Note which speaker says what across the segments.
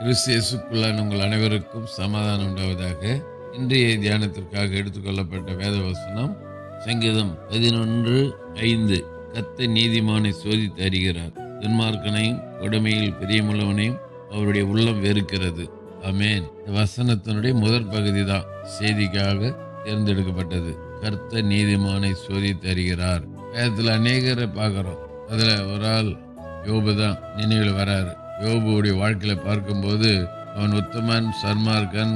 Speaker 1: கிறிஸ்தியசுக்குள்ளான உங்கள் அனைவருக்கும் சமாதானம் உண்டாவதாக. இன்றைய தியானத்திற்காக எடுத்துக்கொள்ளப்பட்ட வேத வசனம் சங்கீதம் பதினொன்று ஐந்து. கத்த நீதிமானை சோதித்து அறிகிறார். துன்மார்க்கனையும் கொடுமையில் பிரியமுள்ளவனையும் அவருடைய உள்ளம் வெறுக்கிறது. அமேன் வசனத்தினுடைய முதற் பகுதி தான் செய்திக்காக தேர்ந்தெடுக்கப்பட்டது. கர்த்த நீதிமானை சோதித்து அறிகிறார். வேதத்தில் அநேகரை பார்க்குறோம். அதில் ஒரு ஆள் யோபு தான் நினைவில் வராரு. யோபுடைய வாழ்க்கையில் பார்க்கும்போது அவன் உத்தமன் சன்மார்க்கன்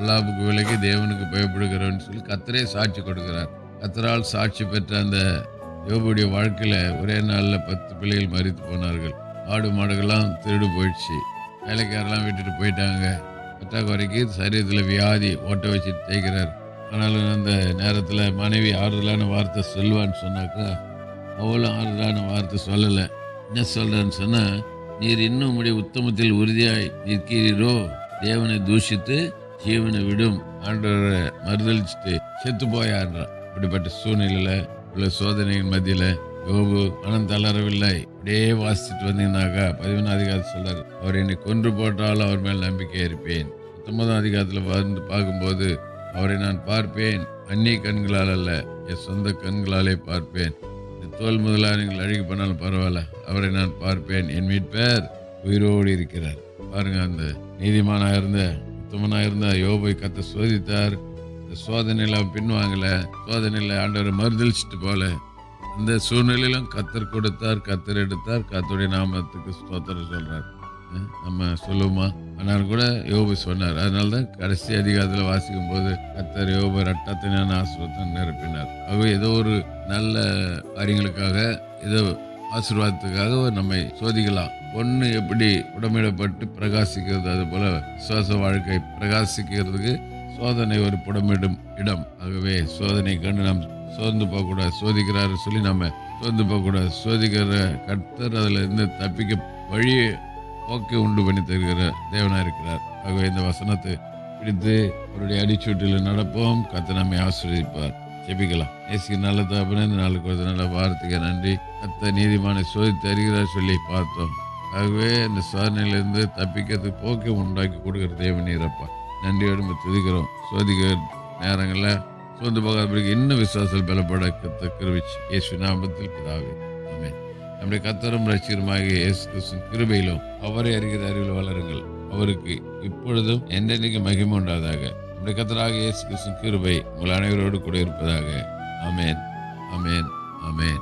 Speaker 1: உலாபுக்கு விலகி தேவனுக்கு பயப்படுகிறவன் சொல்லி கத்தரே சாட்சி கொடுக்கிறார். கத்தரால் சாட்சி பெற்ற அந்த யோபுடைய வாழ்க்கையில் ஒரே நாளில் பத்து பிள்ளைகள் மறித்து போனார்கள். ஆடு மாடுகள்லாம் திருடு போயிடுச்சு. வேலைக்காரெல்லாம் விட்டுட்டு போயிட்டாங்க. பற்றாக்குறைக்கு சரீரத்தில் வியாதி ஓட்ட வச்சுட்டு தேய்க்கிறார். ஆனாலும் அந்த நேரத்தில் மனைவி ஆறுதலான வார்த்தை சொல்வான்னு சொன்னாக்கா அவ்வளோ ஆறுதலான வார்த்தை சொல்லலை. என்ன சொல்கிறேன்னு சொன்னால் நீர் இன்னும் உம்முடைய உத்தமத்தில் உறுதியாய் நிற்கிறீரோ? தேவனை தூஷித்து ஜீவனை விடும். ஆண்டவரை மறுதளிச்சுட்டு செத்து போயாடுறான் இப்படிப்பட்ட சூழ்நிலையில உள்ள சோதனையின் மத்தியில யோபு மனம் தளரவில்லை. அப்படியே வாசிச்சுட்டு வந்தீங்கன்னாக்கா பதிமூணாம் அதிகாரத்தில் சொல்றாரு அவர் என்னை கொன்று போட்டாலும் அவர் மேல் நம்பிக்கை இருப்பேன். பத்தொன்பதாம் அதிகாரத்தில் வந்து பார்க்கும்போது அவரை நான் பார்ப்பேன். அந்நிய கண்களால் அல்ல என் சொந்த கண்களாலே பார்ப்பேன். தோல் முதலாக நீங்கள் அழுகி பண்ணாலும் பரவாயில்ல. அவரை நான் பார்ப்பேன். என் மீட்பேர் உயிரோடு இருக்கிறார். பாருங்க அந்த நீதிமானாக இருந்த உத்தமனாக இருந்த யோபை கத்த சோதித்தார். இந்த சோதனையில் அவன் பின்வாங்கல. சோதனையில் ஆண்டவர் மறுதளிச்சுட்டு போல. அந்த சூழ்நிலையிலும் கத்தர் கொடுத்தார் கத்தர் எடுத்தார். கத்தருடைய நாமத்துக்கு ஸ்தோத்திரம் சொல்கிறார் நம்ம சொல்லுவோமா? ஆனால் கூட யோபு சொன்னார். அதனால தான் கடைசி அதிகாரத்தில் வாசிக்கும் போது கத்தர் யோபு ரட்டத்தினான ஆசிர்வாதம் நிரப்பினார். ஆகவே ஏதோ ஒரு நல்ல காரியங்களுக்காக ஏதோ ஆசீர்வாதத்துக்காக நம்மை சோதிக்கலாம். பொண்ணு எப்படி புடமிடப்பட்டு பிரகாசிக்கிறது அது போல சுவாச வாழ்க்கை பிரகாசிக்கிறதுக்கு சோதனை ஒரு புடமிடும் இடம். ஆகவே சோதனை கண்டு நாம் சோர்ந்து போகக்கூடாது சோதிக்கிறாரு சொல்லி நம்ம சோர்ந்து போகக்கூடாது. சோதிக்கிற கர்த்தர் அதில் இருந்து தப்பிக்க வழியை போக்கை உண்டு பண்ணி தருகிற தேவனாக இருக்கிறார். ஆகவே இந்த வசனத்தை பிடித்து அவருடைய அடிச்சூட்டில் நடப்போம். கத்தை நம்மை ஆசிரியப்பார் ஜெபிக்கலாம். ஏசுக்கு நல்ல தகப்பனே இந்த நாளுக்கு ஒரு நல்ல வார்த்தைக்கு நன்றி. கத்த நீதிமான சோதித்து அறிகிறார் சொல்லி பார்த்தோம். ஆகவே இந்த சோதனையிலிருந்து தப்பிக்கிறதுக்கு போக்கை உண்டாக்கி கொடுக்குற தேவனீரப்பா நன்றியோடு நம்ம துதிக்கிறோம். சோதிக்கிற நேரங்களில் சோர்ந்து போகாதபடிக்கு இன்னும் விசுவாசம் பலப்பட கத்த கிருவிச்சு இயேசு நாமத்தில் பிதாவே. ஆமென். நம்முடைய கத்தரும் ரசிகருமாக இயேசு கிறிஸ்துவின் கிருபையிலும் அவரை அறிகிற அறிவில் வளருங்கள். அவருக்கு இப்பொழுதும் என்றென்றைக்கு மகிமை உண்டாதாக நம்முடைய கத்தராக இயேசு கிறிஸ்துவின் கிருபை உங்கள் அனைவரோடு கூட இருப்பதாக. அமேன் அமேன் அமேன்